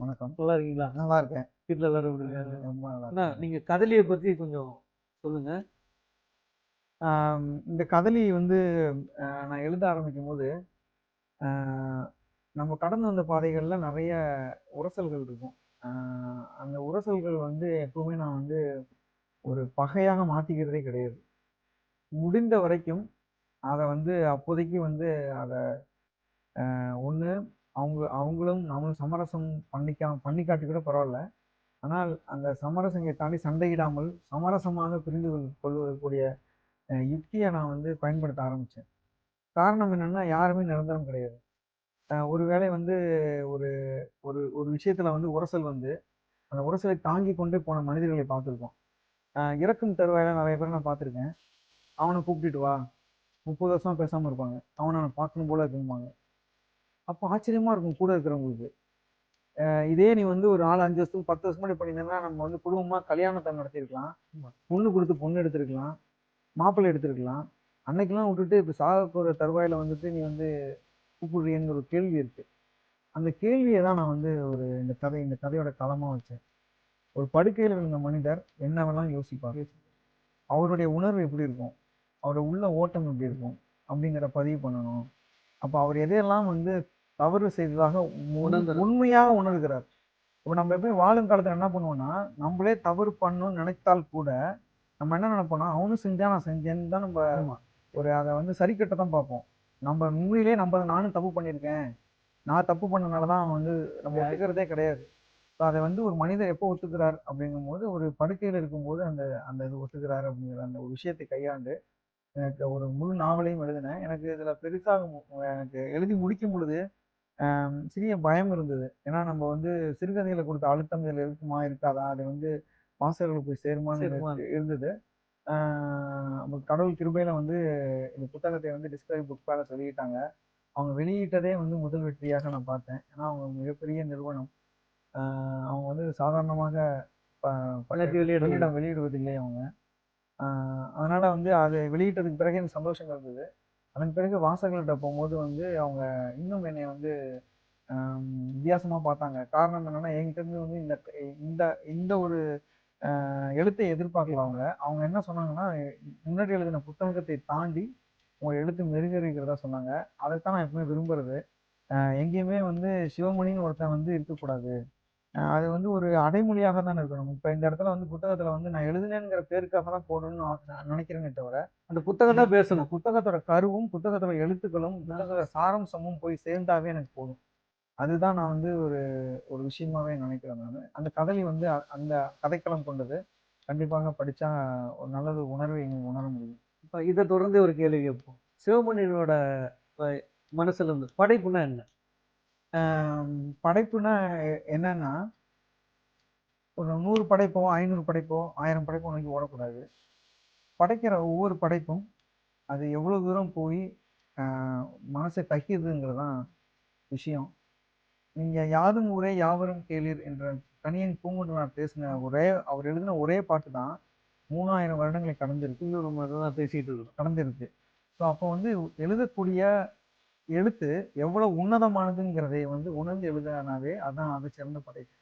வணக்கம். நல்லா இருக்கீங்களா? நல்லா இருக்கேன் வீட்டில் எல்லாரும் ரொம்ப நல்லா. நீங்கள் கதலியை பற்றி கொஞ்சம் சொல்லுங்க. இந்த கதலி வந்து நான் எழுத ஆரம்பிக்கும் போது நம்ம கடந்து வந்த பாதைகள்ல நிறைய உரசல்கள் இருக்கும். அந்த உரசல்கள் வந்து எப்பவுமே நான் வந்து ஒரு பகையாக மாத்திக்கிறதே கிடையாது. முடிந்த வரைக்கும் அதை வந்து அப்போதைக்கு வந்து அதை ஒன்று அவங்க அவங்களும் நம்மளும் சமரசம் பண்ணிக்கா பண்ணிக்காட்டி கூட பரவாயில்ல. ஆனால் அந்த சமரசங்களை தாண்டி சண்டையிடாமல் சமரசமாக புரிந்து கொள்- கொள்வதற்குரிய யுக்தியை நான் வந்து பயன்படுத்த ஆரம்பித்தேன் காரணம் என்னன்னா யாருமே நிரந்தரம் கிடையாது. ஒருவேளை வந்து ஒரு ஒரு ஒரு விஷயத்தில் வந்து உரசல் வந்து அந்த உரசலை தாங்கி கொண்டே போன மனிதர்களை பார்த்துருக்கோம் இறக்கும் தருவாயில் நிறைய பேரை நான் பார்த்துருக்கேன். அவனை கூப்பிட்டுட்டு வா. முப்பது வருஷமாக பேசாமல் இருப்பாங்க. அவனை நான் பார்க்கணும் போல இருக்கும்பாங்க. அப்போ ஆச்சரியமா இருக்கும் கூட இருக்கிறவங்களுக்கு. இதே நீ வந்து ஒரு நாலு அஞ்சு வருஷத்துக்கு பத்து வருஷம் முன்னாடி பண்ணியிருந்தா நம்ம வந்து குடும்பமா கல்யாணத்தை நடத்திருக்கலாம் பொண்ணு கொடுத்து பொண்ணு எடுத்திருக்கலாம். மாப்பிள்ளை எடுத்திருக்கலாம். அன்னைக்கெல்லாம் விட்டுட்டு இப்போ சாக போகிற தருவாயில வந்துட்டு நீ வந்து கூப்பிடுறியங்கிற ஒரு கேள்வி இருக்கு. அந்த கேள்வியை தான் நான் வந்து ஒரு இந்த கதை இந்த கதையோட களமா வச்சேன். ஒரு படுக்கையில் இருந்த மனிதர் என்னவெல்லாம் யோசிப்பார்? அவருடைய உணர்வு எப்படி இருக்கும்? அவருடைய உள்ள ஓட்டம் எப்படி இருக்கும்? அப்படிங்கிற பதிவு பண்ணணும். அப்போ அவர் எதையெல்லாம் வந்து தவறு செய்ததாக. உண்மையாக உணர்கிறார். இப்போ நம்ம எப்பயும் வாழும் காலத்துல என்ன பண்ணுவோம்னா நம்மளே தவறு பண்ணணும்னு நினைத்தால் கூட நம்ம என்ன நினைப்போம்னா அவனும் செஞ்சா நான் செஞ்சேன்னு தான் நம்ம. ஒரு அதை வந்து சரி கட்ட தான் பார்ப்போம். நம்ம உண்மையிலே நம்ம நானும் தப்பு பண்ணியிருக்கேன். நான் தப்பு பண்ணனால தான் அவன் வந்து நம்ம ஒத்துக்கிறதே கிடையாது. ஸோ அதை வந்து ஒரு மனிதர் எப்போ ஒத்துக்கிறார் அப்படிங்கும்போது ஒரு படுக்கையில் இருக்கும்போது அந்த அந்த இது ஒத்துக்கிறார் அப்படிங்கிற அந்த ஒரு விஷயத்தை கையாண்டு எனக்கு ஒரு முழு நாவலையும் எழுதினேன். எனக்கு இதில் பெருசாக எனக்கு எழுதி முடிக்கும் பொழுது சிறிய பயம் இருந்தது. ஏன்னா நம்ம வந்து சிறுகதைகளை கொடுத்த அழுத்தம் இதில் இருக்குமா இருக்காதா? அது வந்து வாசகர்களுக்கு போய் சேருமான்னு இருந்தது. கடவுள் கிருபையில வந்து இந்த புத்தகத்தை வந்து டிஸ்கவரி புக் பேல சொல்லிட்டாங்க. அவங்க வெளியிட்டதே வந்து முதல் வெற்றியாக நான் பார்த்தேன். ஏன்னா அவங்க மிகப்பெரிய நிறுவனம். அவங்க வந்து சாதாரணமாக வெளியிடுவதில்லை அவங்க. அதனால வந்து அது வெளியிட்டதுக்கு பிறகு எனக்கு சந்தோஷம் இருந்தது. அதன் பிறகு வாசகர்கள்ட்ட போகும்போது வந்து அவங்க இன்னும் என்னை வந்து வித்தியாசமாக பார்த்தாங்க. காரணம் என்னென்னா என்கிட்டருந்து வந்து இந்த இந்த இந்த ஒரு எழுத்தை எதிர்பார்க்கல அவங்க. அவங்க என்ன சொன்னாங்கன்னா முன்னாடி எழுதின புத்தகத்தை தாண்டி உங்கள் எழுத்து மெருகேறுகிறதா சொன்னாங்க. அதைத்தான் நான் எப்பவுமே விரும்புறது. எங்கேயுமே வந்து சிவமணின்னு ஒருத்தன் வந்து இருக்கக்கூடாது. அது வந்து ஒரு அடைமொழியாக தான் இருக்கணும். இப்போ இந்த இடத்துல வந்து புத்தகத்துல வந்து நான் எழுதினேங்கிற பேருக்காக தான் போடணும்னு நான் நினைக்கிறேனே தவிர அந்த புத்தகம் தான் பேசணும். புத்தகத்தோட கருவும் புத்தகத்தோட எழுத்துக்களும் புத்தகத்தோட சாரம்சமும் போய் சேர்ந்தாவே எனக்கு போதும். அதுதான் நான் வந்து ஒரு ஒரு விஷயமாவே நினைக்கிறேன் நான். அந்த கதலி வந்து அந்த கதைக்களம் கொண்டது. கண்டிப்பாக படிச்சா ஒரு நல்லது உணர்வை எங்களுக்கு உணர முடியும். இப்போ இதை தொடர்ந்து ஒரு கேள்வி கேட்போம். சிவமணியனோட மனசுல இருந்து படைப்புனா என்ன? படைப்புனா என்னன்னா ஒரு நூறு படைப்போ ஐநூறு படைப்போ ஆயிரம் படைப்போ நோக்கி ஓடக்கூடாது. படைக்கிற ஒவ்வொரு படைப்பும் அது எவ்வளோ தூரம் போய் மனசை தைக்குதுங்கிறது தான் விஷயம். நீங்கள் யாதும் ஊரே யாவரும் கேளீர் என்ற கணியன் பூங்குன்றனார் பேசின ஒரே அவர் எழுதின ஒரே பாட்டு தான் மூணாயிரம் வருடங்களை கடந்திருக்கு. இன்னும் நம்ம தான் பேசிட்டு இருக்கோம். கடந்திருக்கு. ஸோ அப்போ வந்து எழுதக்கூடிய எழுத்து எவ்வளவு உன்னதமானதுங்கிறதை வந்து உணர்ந்து எழுதினாவே அதான் அதை சிறந்த படைப்பு.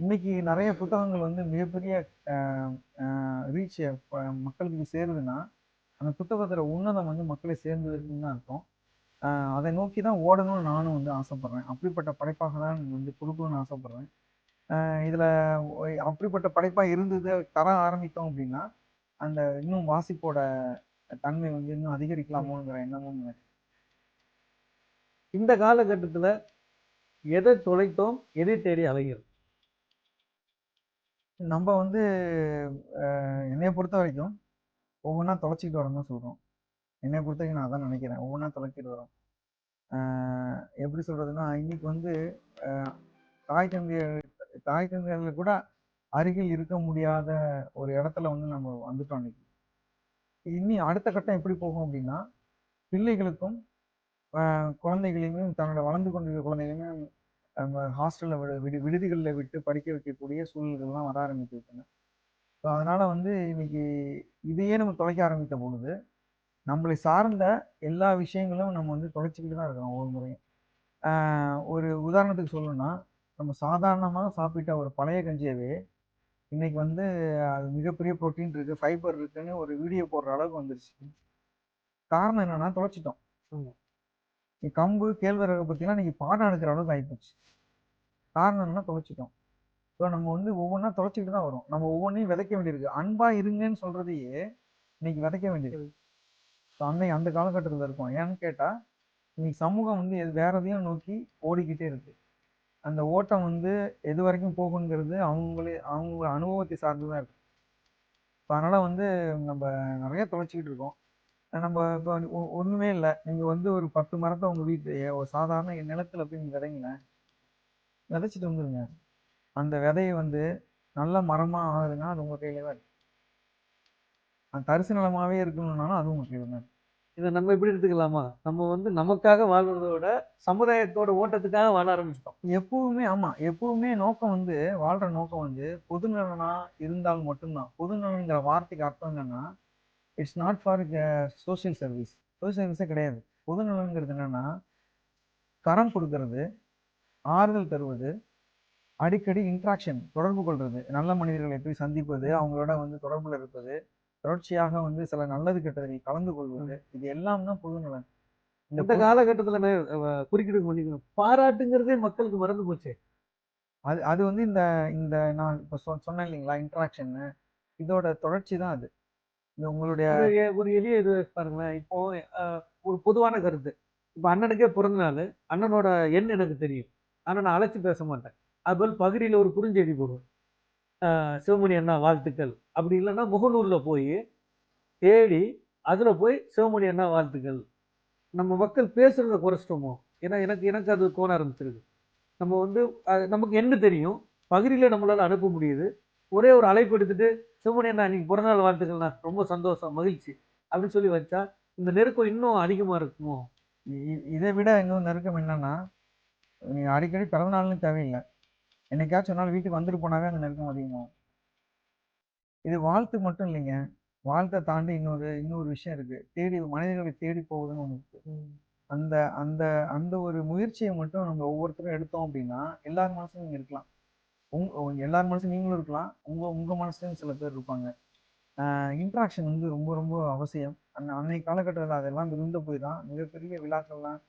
இன்னைக்கு நிறைய புத்தகங்கள் வந்து மிகப்பெரிய ரீச் மக்களுக்கு சேருதுன்னா அந்த புத்தகத்தோட உன்னதம் வந்து மக்களை சேர்ந்ததுன்னு தான் அர்த்தம். அதை நோக்கி தான் ஓடணும்னு நானும் வந்து ஆசைப்படுறேன். அப்படிப்பட்ட படைப்பாக தான் வந்து கொடுக்கணும்னு ஆசைப்படுறேன். இதில் இதுல அப்படிப்பட்ட படைப்பா இருந்தது தர ஆரம்பித்தோம் அப்படின்னா அந்த இன்னும் வாசிப்போட தன்மை வந்து இன்னும் அதிகரிக்கலாமோங்கிற எண்ணமும் எனக்கு இந்த காலகட்டத்தில் எதை தொலைத்தோம் எதை தேடி அலைகிறது நம்ம வந்து என்னைய பொறுத்த வரைக்கும் ஒவ்வொன்றா தொலைச்சிக்கிட்டு வரோம் தான் சொல்கிறோம் என்னைய பொறுத்த வரைக்கும் நான் அதான் நினைக்கிறேன். ஒவ்வொன்றா தொலைச்சிட்டு வரோம். எப்படி சொல்கிறதுன்னா இன்னைக்கு வந்து தாய் தந்தையர் தாய் தந்தையர்கள் கூட அருகில் இருக்க முடியாத ஒரு இடத்துல வந்து நம்ம வந்துட்டோம் இன்னைக்கு. இனி அடுத்த கட்டம் எப்படி போகும் அப்படின்னா பிள்ளைகளுக்கும் குழந்தைகளையுமே தன்னோட வளர்ந்து கொண்டிருக்கிற குழந்தைகளையுமே நம்ம ஹாஸ்டலில் விடு விடு விடுதிகளில் விட்டு படிக்க வைக்கக்கூடிய சூழல்கள்லாம் வர ஆரம்பித்து ஸோ அதனால் வந்து இன்னைக்கு இதையே நம்ம தொலைக்க ஆரம்பித்த பொழுது நம்மளை சார்ந்த எல்லா விஷயங்களும் நம்ம வந்து தொலைச்சிக்கிட்டு தான் இருக்கிறோம் ஒவ்வொரு முறையும். ஒரு உதாரணத்துக்கு சொல்லணும்னா நம்ம சாதாரணமாக சாப்பிட்ட ஒரு பழைய கஞ்சியவே இன்னைக்கு வந்து அது மிகப்பெரிய புரோட்டீன் இருக்குது ஃபைபர் இருக்குன்னு ஒரு வீடியோ போடுற அளவுக்கு வந்துருச்சு. காரணம் என்னென்னா தொலைச்சிட்டோம். கம்பு கேழ்வரகை பற்றிலாம் இன்னைக்கு பாடம் எடுக்கிற அளவுக்கு ஆகிப்போச்சு காரணம் என்னன்னா தொலைச்சிட்டோம். ஸோ நம்ம வந்து ஒவ்வொன்றா தொலைச்சிக்கிட்டு தான் வரும். நம்ம ஒவ்வொன்றையும் விதைக்க வேண்டியிருக்கு. அன்பா இருங்கன்னு சொல்றதையே இன்னைக்கு விதைக்க வேண்டியது ஸோ அன்னை அந்த காலகட்டத்தில் இருக்கும். ஏன்னு கேட்டால் இன்னைக்கு சமூகம் வந்து எது வேற எதையும் நோக்கி ஓடிக்கிட்டே இருக்கு. அந்த ஓட்டம் வந்து எது வரைக்கும் போகுங்கிறது அவங்களே அவங்க அனுபவத்தை சார்ந்து தான் இருக்கு. ஸோ அதனால் வந்து நம்ம நிறைய தொலைச்சிக்கிட்டு இருக்கோம். நம்ம இப்போ ஒ- ஒண்ணுமே இல்லை. நீங்கள் வந்து ஒரு பத்து மரத்தை உங்கள் வீட்டு ஒரு சாதாரண நிலத்துல போய் நீங்கள் விதைங்களேன். விதைச்சிட்டு வந்துருங்க. அந்த விதையை வந்து நல்ல மரமாக ஆகுதுன்னா அது உங்கள் கையில தான் அது தரிசு நிலமாவே இருக்கணும்னாலும் அது உங்கள் கையில தான் இதை நம்ம எப்படி எடுத்துக்கலாமா? நம்ம வந்து நமக்காக வாழ்றதை விட சமுதாயத்தோட ஓட்டத்துக்காக வாழ ஆரம்பிச்சிட்டோம். எப்பவுமே ஆமா எப்பவுமே நோக்கம் வந்து வாழ்ற நோக்கம் வந்து பொதுநலனா இருந்தால் மட்டும்தான். பொதுநலங்கிற வார்த்தைக்கு அர்த்தம் என்னன்னா it's not for social service social சர்வீஸே கிடையாது. பொதுநலங்கிறது என்னன்னா கரம் கொடுக்கறது ஆறுதல் தருவது அடிக்கடி இன்ட்ராக்ஷன் தொடர்பு கொள்றது நல்ல மனிதர்களை போய் சந்திப்பது அவங்களோட வந்து தொடர்புல இருப்பது தொடர்ச்சியாக வந்து சில நல்லது கெட்டதில் கலந்து கொள்வது இது எல்லாம் தான் பொதுநலன் இந்த இந்த காலகட்டத்துல குறுக்கிட்டு பண்ணிக்கணும் பாராட்டுங்கிறதே மக்களுக்கு மறந்து போச்சு. அது அது வந்து இந்த இந்த நான் இப்போ சொ சொன்னேன் இல்லைங்களா இன்ட்ராக்ஷன்னு இதோட தொடர்ச்சி தான் அது. உங்களுடைய ஒரு ஒரு எளிய இது பாருங்களேன். இப்போ ஒரு பொதுவான கருத்து. இப்போ அண்ணனுக்கே பிறந்த நாள். அண்ணனோட எண் எனக்கு தெரியும். ஆனால் நான் அழைச்சி பேச மாட்டேன். அதுபோல் பகுதியில் ஒரு குறுஞ்செய்தி போடுவேன் சிவமணி அண்ணா வாழ்த்துக்கள். அப்படி இல்லைன்னா முகநூரில் போய் தேடி அதில் போய் சிவமணி அண்ணா வாழ்த்துக்கள். நம்ம மக்கள் பேசுகிறத குறைச்சிட்டோமோ? ஏன்னா எனக்கு எனக்கு அது கோண ஆரம்பிச்சிருக்கு நம்ம வந்து நமக்கு என்ன தெரியும். பகுதியில் நம்மளால் அனுப்ப முடியுது. ஒரே ஒரு அழைப்பு எடுத்துகிட்டு அண்ணா இன்னைக்கு பிறந்தநாள் வாழ்த்துக்கள்ண்ணா. ரொம்ப சந்தோஷம் மகிழ்ச்சி அப்படின்னு சொல்லி வச்சா இந்த நெருக்கம் இன்னும் அதிகமா இருக்குமோ? இதை விட இன்னும் நெருக்கம் என்னன்னா நீங்க அடிக்கடி பிறந்த நாள்னு தேவையில்லை. என்னைக்காச்சும் நாள் வீட்டுக்கு வந்துட்டு போனாவே அந்த நெருக்கம் அதிகமாகும். இது வாழ்த்து மட்டும் இல்லைங்க. வாழ்த்தை தாண்டி இன்னொரு இன்னொரு விஷயம் இருக்கு. தேடி மனிதர்களை தேடி போகுதுன்னு ஒன்று இருக்கு. அந்த அந்த அந்த ஒரு முயற்சியை மட்டும் நம்ம ஒவ்வொருத்தரும் எடுத்தோம் அப்படின்னா எல்லார் மனசும் நீங்க இருக்கலாம். உங் எல்லார் மனசும் நீங்களும் இருக்கலாம். உங்க உங்க மனசுலையும் சில பேர் இருப்பாங்க. இன்ட்ராக்ஷன் வந்து ரொம்ப ரொம்ப அவசியம். அந்த அன்னைய காலகட்டத்தில் அதெல்லாம் இருந்த போய் தான் மிகப்பெரிய விழாக்கள்லாம்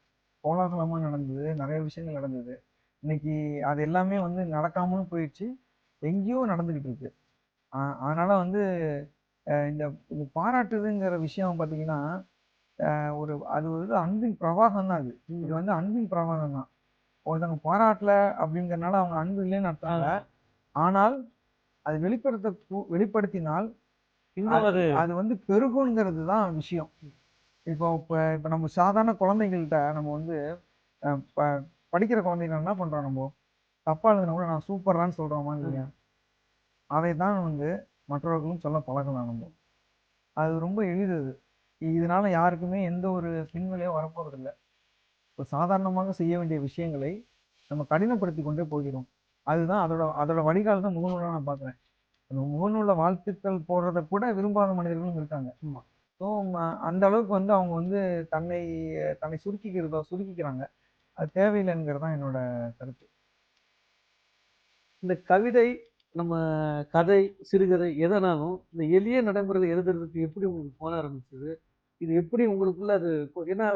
கோலாகலமாக நடந்தது. நிறைய விஷயங்கள் நடந்தது. இன்னைக்கு அது எல்லாமே வந்து நடக்காமலும் போயிடுச்சு. எங்கேயோ நடந்துக்கிட்டு இருக்கு. அதனால் அதனால வந்து இந்த இது பாராட்டுதுங்கிற விஷயம் பார்த்தீங்கன்னா ஒரு அது வந்து அன்பின் பிரவாகம் தான் அது. இது வந்து அன்பின் பிரவாகம் தான் ஒருத்தவங்க பாராட்டல அப்படிங்கறனால அவங்க அன்பு இல்லைன்னு அர்த்தம். ஆனால் அது வெளிப்படுத்த வெளிப்படுத்தினால் அது வந்து பெருகுங்கிறது தான் விஷயம். இப்போ இப்போ இப்போ நம்ம சாதாரண குழந்தைங்கள்ட்ட நம்ம வந்து படிக்கிற குழந்தைங்க என்ன பண்றோம் நம்ம? தப்பா எழுதுனா கூட நான் சூப்பரான்னு சொல்றோமா இல்லையா? அதை தான் வந்து மற்றவர்களும் சொல்ல பழகலாம் நம்ம. அது ரொம்ப எளிது அது. இதனால யாருக்குமே எந்த ஒரு பின்விளையும் வரப்போறது இல்லை இப்போ சாதாரணமாக செய்ய வேண்டிய விஷயங்களை நம்ம கடினப்படுத்தி கொண்டே போகிறோம் அதுதான் அதோட அதோட வடிகால் தான் முகநூலாக நான் பார்க்குறேன். அந்த முகநூலில் வாழ்த்துக்கள் போடுறத கூட விரும்பாத மனிதர்களும் இருக்காங்க. ஸோ அந்த அளவுக்கு வந்து அவங்க வந்து தன்னை தன்னை சுருக்கிக்கிறதோ சுருக்கிக்கிறாங்க. அது தேவையில்லைங்கிறது தான் என்னோட கருத்து. இந்த கவிதை நம்ம கதை சிறுகதை எதனாலும் இந்த எளிய நடைமுறைகளை எழுதுறதுக்கு எப்படி உங்களுக்கு போன ஆரம்பிச்சது? இது எப்படி உங்களுக்குள்ள அது ஏன்னா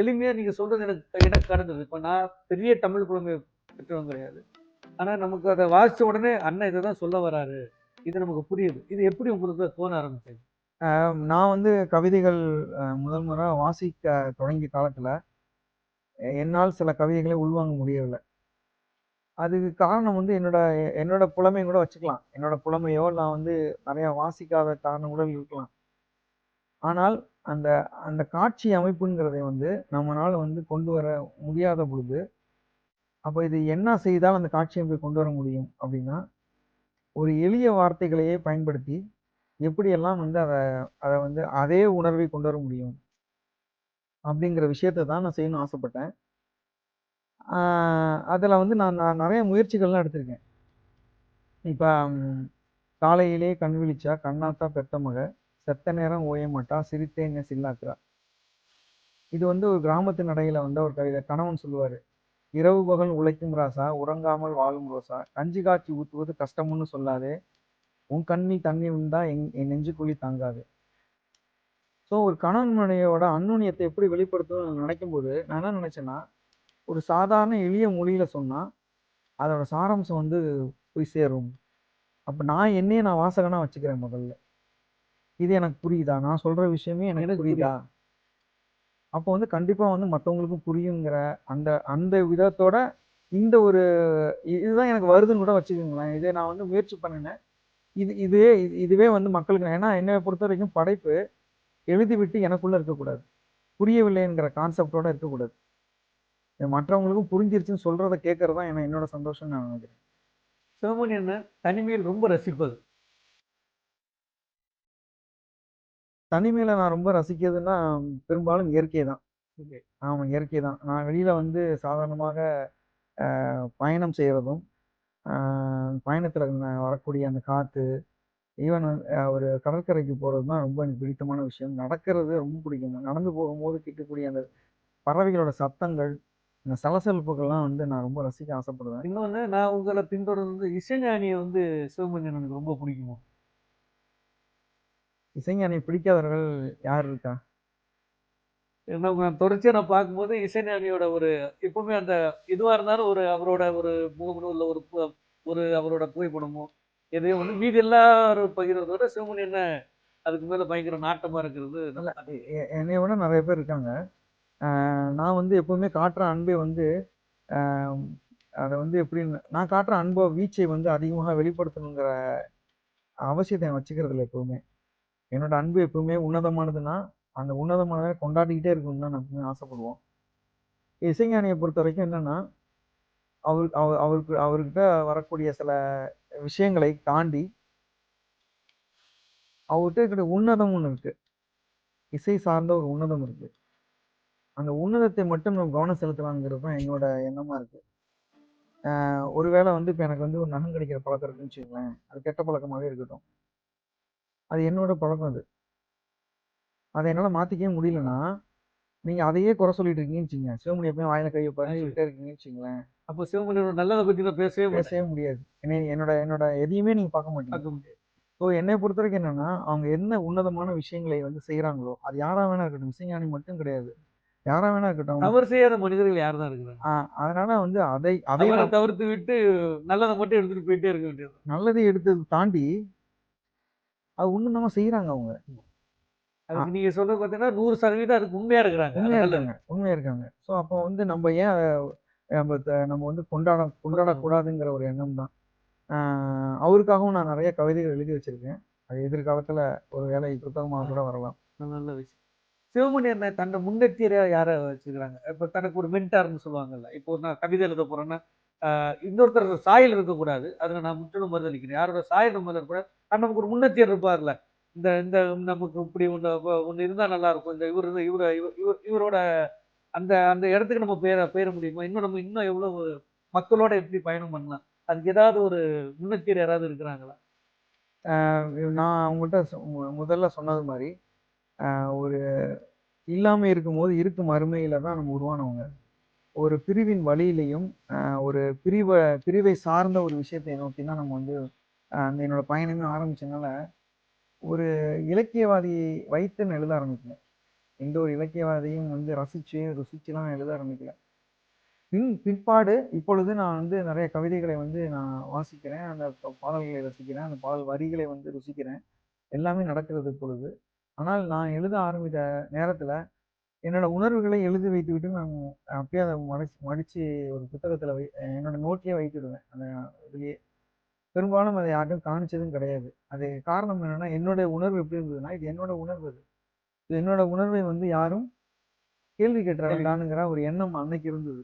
எளிமையாக நீங்கள் சொல்கிறது எனக்கு எனக்கு கடந்தது. இப்போ நான் பெரிய தமிழ் புலமை பெற்றவன் கிடையாது. ஆனால் நமக்கு அதை வாசித்த உடனே அண்ணன் இதை தான் சொல்ல வராரு. இது நமக்கு புரியுது. இது எப்படி உங்களுக்கு தோண ஆரம்பிச்சது? நான் வந்து கவிதைகள் முதல் முறை வாசிக்க தொடங்கிய காலத்தில் என்னால் சில கவிதைகளை உள்வாங்க முடியவில்லை. அதுக்கு காரணம் வந்து என்னோட என்னோட புலமையும் கூட வச்சுக்கலாம். என்னோட புலமையோ நான் வந்து நிறையா வாசிக்காத காரணம் கூட இருக்கலாம். ஆனால் அந்த அந்த காட்சி அமைப்புங்கிறதை வந்து நம்மளால் வந்து கொண்டு வர முடியாத பொழுது அப்போ இது என்ன செய்தால் அந்த காட்சி அமைப்பை கொண்டு வர முடியும் அப்படின்னா ஒரு எளிய வார்த்தைகளையே பயன்படுத்தி எப்படியெல்லாம் வந்து அதை அதை வந்து அதே உணர்வை கொண்டு வர முடியும் அப்படிங்கிற விஷயத்தை தான் நான் செய்யணும்னு ஆசைப்பட்டேன். அதில் வந்து நான் நான் நிறைய முயற்சிகள்லாம் எடுத்திருக்கேன். இப்போ காலையிலே கண் விழிச்சா கண்ணாத்தா பெத்த மக செத்த நேரம் ஓய மாட்டா சிரித்தேங்க சில்லாக்குறா. இது வந்து ஒரு கிராமத்து நடையில வந்த ஒரு கவிதை. கணவன் சொல்லுவார் இரவு பகல் உழைக்கும் ராசா உறங்காமல் வாழும் ரோசா. கஞ்சி காய்ச்சி ஊற்றுவது கஷ்டம்னு சொல்லாதே. உன் கண்ணி தண்ணி விழுந்தா என் என் நெஞ்சுக்குழி தாங்காது. ஸோ ஒரு கணவன் மனைவியோட அந்நுண்ணியத்தை எப்படி வெளிப்படுத்தணும்னு நினைக்கும் போது நான் என்ன நினைச்சேன்னா ஒரு சாதாரண எளிய மொழியில சொன்னா அதோட சாராம்சம் வந்து போய் சேரும். அப்ப நான் என்னையே நான் வாசகனா வச்சுக்கிறேன் முதல்ல. இது எனக்கு புரியுதா? நான் சொல்ற விஷயமே எனக்கு புரியுதா? அப்போ வந்து கண்டிப்பா வந்து மற்றவங்களுக்கும் புரியுங்கிற அந்த அந்த விதத்தோட இந்த ஒரு இதுதான் எனக்கு வருதுன்னு கூட வச்சுக்கோங்களேன். இதை நான் வந்து முயற்சி பண்ணினேன். இது இதுவே இது- இதுவே வந்து மக்களுக்கு ஏன்னா என்னை பொறுத்த வரைக்கும் படைப்பு எழுதி விட்டு எனக்குள்ள இருக்கக்கூடாது. புரியவில்லைங்கிற கான்செப்டோட இருக்கக்கூடாது. மற்றவங்களுக்கும் புரிஞ்சிருச்சுன்னு சொல்றத கேட்கறது தான் என்ன என்னோட சந்தோஷம் நான் நினைக்கிறேன். சிவமணி என்ன தனிமையில் ரொம்ப ரசிப்பது. தனிமையில நான் ரொம்ப ரசிக்கிறதுன்னா பெரும்பாலும் இயற்கை தான். ஆமாம் இயற்கை தான். நான் வெளியில வந்து சாதாரணமாக பயணம் செய்கிறதும் பயணத்தில் வரக்கூடிய அந்த காற்று ஈவன் ஒரு கடற்கரைக்கு போகிறது தான் ரொம்ப எனக்கு பிடித்தமான விஷயம். நடக்கிறது ரொம்ப பிடிக்கும். நடந்து போகும்போது கேட்கக்கூடிய அந்த பறவைகளோட சத்தங்கள் இந்த சலசலப்புகள்லாம் வந்து நான் ரொம்ப ரசிக்க ஆசைப்படுவேன். இன்னொன்று நான் உங்களை பின்தொடர்ந்து இசைஞானியை வந்து சிவமணி எனக்கு ரொம்ப பிடிக்குமோ? இசைஞானி பிடிக்காதவர்கள் யார் இருக்கா? நான் தொடர்ச்சியாக நான் பார்க்கும்போது இசைஞானியோட ஒரு எப்பவுமே அந்த இதுவாக இருந்தாலும் ஒரு அவரோட ஒரு முகமனோ இல்லை ஒரு ஒரு அவரோட புகைப்படமோ எதையும் வந்து மீதி எல்லாரும் பகிர்றத விட சிவமணி என்ன அதுக்கு மேலே பயங்கர நாட்டமாக இருக்கிறது நல்லா எ- எ- என்னைய விட நிறைய பேர் இருக்காங்க. நான் வந்து எப்பவுமே காட்டுற அன்பை வந்து அதை வந்து எப்படின்னு நான் காட்டுற அன்பை வீச்சை வந்து அதிகமாக வெளிப்படுத்தணுங்கிற அவசியத்தை நான் வச்சுக்கிறது இல்லை எப்பவுமே. என்னோட அன்பு எப்பவுமே உன்னதமானதுன்னா அந்த உன்னதமானதை கொண்டாடிக்கிட்டே இருக்கணும்னு தான் நான் ஆசைப்படுவோம். இசைஞானியை பொறுத்த வரைக்கும் என்னன்னா அவர் அவர் அவருக்கு அவர்கிட்ட வரக்கூடிய சில விஷயங்களை தாண்டி அவர்கிட்ட இருக்கிற உன்னதம் ஒன்று இருக்கு. இசை சார்ந்த ஒரு உன்னதம் இருக்கு. அந்த உன்னதத்தை மட்டும் நம்ம கவனம் செலுத்தலாங்கிறது தான் என்னோட எண்ணமா இருக்கு. ஒருவேளை வந்து இப்போ எனக்கு வந்து ஒரு நகம் கிடைக்கிற பழக்கம் இருக்குன்னு வச்சுக்கோங்களேன். அது கெட்ட பழக்கமாகவே இருக்கட்டும். அது என்னோட பழக்கம் அது. அதை என்னால் மாற்றிக்கவே முடியலன்னா நீங்கள் அதையே குறை சொல்லிட்டு இருக்கீங்கன்னு வச்சுங்க சிவமணி எப்பயும் வாயில கை வைப்பாருன்னு இருக்கீங்கன்னு வச்சுங்களேன் அப்போ சிவமணியோட நல்லதை பற்றி நான் பேசவே பேசவே முடியாது. என்னை என்னோட என்னோட எதையுமே நீங்கள் பார்க்க மாட்டீங்க. ஸோ என்னை பொறுத்த வரைக்கும் என்னன்னா அவங்க என்ன உன்னதமான விஷயங்களை வந்து செய்கிறாங்களோ அது யாரா வேணா இருக்கட்டும் இசைஞானி மட்டும் கிடையாது. யாரா வேணா இருக்கட்டும் தவறு செய்யாத மனிதர்கள் யார் தான் இருக்கிறாங்க? அதனால வந்து அதை அதை தவிர்த்து விட்டு நல்லதை மட்டும் எடுத்துட்டு போயிட்டே இருக்க வேண்டியது நல்லதை எடுத்தது தாண்டி அது உன்னதமா செய்கிறாங்க அவங்க. அதுக்கு நீங்க சொல்றது பார்த்தீங்கன்னா நூறு சதவீதம் அதுக்கு உண்மையா இருக்கிறாங்க. உண்மையா. இருக்காங்க. உண்மையா இருக்காங்க. ஸோ அப்போ வந்து நம்ம ஏன் நம்ம நம்ம வந்து கொண்டாட கொண்டாடக்கூடாதுங்கிற ஒரு எண்ணம் தான். ஆஹ் அவருக்காகவும் நான் நிறைய கவிதைகள் எழுதி வச்சிருக்கேன். அது எதிர்காலத்துல ஒரு வேலை புத்தகமாக கூட வரலாம். நல்ல விஷயம். சிவமணி என்ன தன்னை முன்னெச்சரியா யாரை வச்சுக்கிறாங்க இப்போ தனக்கு ஒரு மென்டார்னு சொல்லுவாங்கல்ல. இப்போ நான் கவிதை எழுத போறேன்னா ஆஹ் இன்னொருத்தர் சாயல் இருக்கக்கூடாது. அதில் நான் முற்றிலும் மறுதளிக்கிறேன் யாரோட சாயல் நம்ம இருக்கக்கூடாது. ஆனா நமக்கு ஒரு முன்னத்தியர் இருப்பார்ல. இந்த இந்த நமக்கு இப்படி ஒன்று ஒன்று இருந்தால் நல்லா இருக்கும். இந்த இவர் இவர் இவர் இவர் இவரோட அந்த அந்த இடத்துக்கு நம்ம பேர பேர முடியுமா? இன்னும் நம்ம இன்னும் எவ்வளோ மக்களோட எப்படி பயணம் பண்ணலாம்? அதுக்கு ஏதாவது ஒரு முன்னெச்சரி யாராவது இருக்கிறாங்களா? நான் அவங்கள்ட்ட சொ- முதல்ல சொன்னது மாதிரி ஒரு இல்லாமல் இருக்கும்போது இருக்கும் அருமையில் தான் நம்ம உருவானவங்க. ஒரு பிரிவின் வழியிலையும் ஒரு பிரிவை பிரிவை சார்ந்த ஒரு விஷயத்தை நோக்கி தான் நம்ம வந்து அந்த என்னோட பயணமே ஆரம்பிச்சனால ஒரு இலக்கியவாதி வைத்து நான் எழுத ஆரம்பிக்கல. எந்த ஒரு இலக்கியவாதியும் வந்து ரசிச்சு ருசிச்சுலாம் எழுத ஆரம்பிக்கல. பின் பிற்பாடு இப்பொழுது நான் வந்து நிறைய கவிதைகளை வந்து நான் வாசிக்கிறேன். அந்த பாடல்களை ரசிக்கிறேன். அந்த பாடல் வரிகளை வந்து ருசிக்கிறேன். எல்லாமே நடக்கிறது இப்பொழுது. ஆனால் நான் எழுத ஆரம்பித்த நேரத்தில் என்னோட உணர்வுகளை எழுதி வைத்து விட்டு நான் அப்படியே அதை மடிச்சு மடித்து ஒரு புத்தகத்தில் வை என்னோட நோட்டிலே வைத்துடுவேன் அந்த இதுலேயே பெரும்பாலும் அதை யாருக்கும் காமிச்சதும் கிடையாது. அது காரணம் என்னன்னா என்னோட உணர்வு எப்படி இருந்ததுன்னா இது என்னோட உணர்வு அது. இது என்னோட உணர்வை வந்து யாரும் கேள்வி கேட்டுற வேண்டாம்ங்கிற ஒரு எண்ணம் அன்னைக்கு இருந்தது.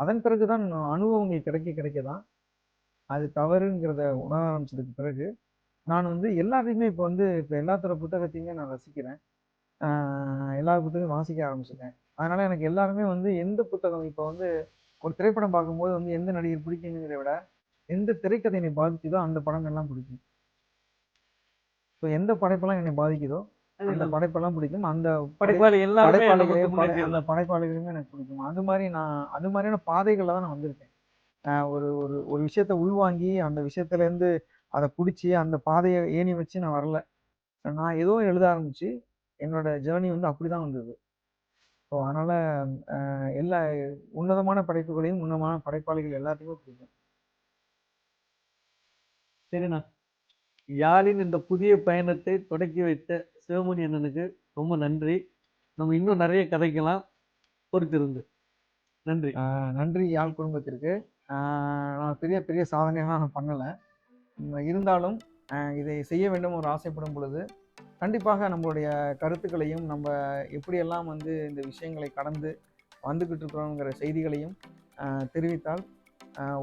அதன் பிறகுதான் நான் அனுபவங்கள் கிடைக்க கிடைக்க தான் அது தவறுங்கிறத உணர ஆரம்பிச்சதுக்கு பிறகு நான் வந்து எல்லாத்தையுமே இப்போ வந்து இப்போ எல்லாத்தோட புத்தகத்தையுமே நான் ரசிக்கிறேன். எல்லா புத்தகமும் வாசிக்க ஆரம்பிச்சிட்டேன். அதனால எனக்கு எல்லாருமே வந்து எந்த புத்தகம் இப்போ வந்து ஒரு திரைப்படம் பார்க்கும்போது வந்து எந்த நடிகர் பிடிக்குங்கிறத விட எந்த திரைக்கதை என்னை பாதிக்குதோ அந்த படங்கள்லாம் பிடிக்கும். ஸோ எந்த படைப்பெல்லாம் என்னை பாதிக்குதோ அந்த படைப்பெல்லாம் பிடிக்கும். அந்த அந்த படைப்பாளிகளுமே எனக்கு பிடிக்கும். அது மாதிரி நான் அது மாதிரியான பாதைகளில் தான் நான் வந்திருக்கேன். ஒரு ஒரு ஒரு விஷயத்த உள்வாங்கி அந்த விஷயத்துல இருந்து அதை பிடிச்சி அந்த பாதையை ஏணி வச்சு நான் வரல. நான் ஏதோ எழுத ஆரம்பிச்சு என்னோட ஜேர்னி வந்து அப்படிதான் வந்தது. ஸோ அதனால எல்லா உன்னதமான படைப்புகளையும் உன்னதமான படைப்பாளிகள் எல்லாத்தையுமே பிடிக்கும் சரிண்ணா. யாழின் இந்த புதிய பயணத்தை தொடக்கி வைத்த சிவமணி அண்ணனுக்கு ரொம்ப நன்றி. நம்ம இன்னும் நிறைய கதைக்கலாம் பொறுத்திருந்து. நன்றி. நன்றி யாழ் குடும்பத்திற்கு. நான் பெரிய பெரிய சாதனையெல்லாம் நான் பண்ணலை. இருந்தாலும் இதை செய்ய வேண்டும் ஒரு ஆசைப்படும் பொழுது கண்டிப்பாக நம்மளுடைய கருத்துக்களையும் நம்ம எப்படியெல்லாம் வந்து இந்த விஷயங்களை கடந்து வந்துக்கிட்டு இருக்கிறோங்கிற செய்திகளையும் தெரிவித்தால்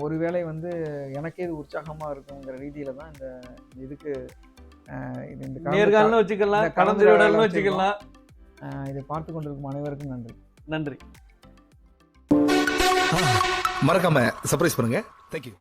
ஒருவேளை வந்து எனக்கே இது உற்சாகமாக இருக்குங்கிற ரீதியில தான் இந்த இதுக்கு இது இந்த நேர்காலம் வச்சுக்கலாம் இந்த கலந்துரையாடல்னு கலந்துரையாடல் வச்சுக்கலாம். இதை பார்த்து கொண்டிருக்கும் அனைவருக்கும் நன்றி. நன்றி. மறக்காம சர்ப்ரைஸ் பண்ணுங்க. தேங்க்யூ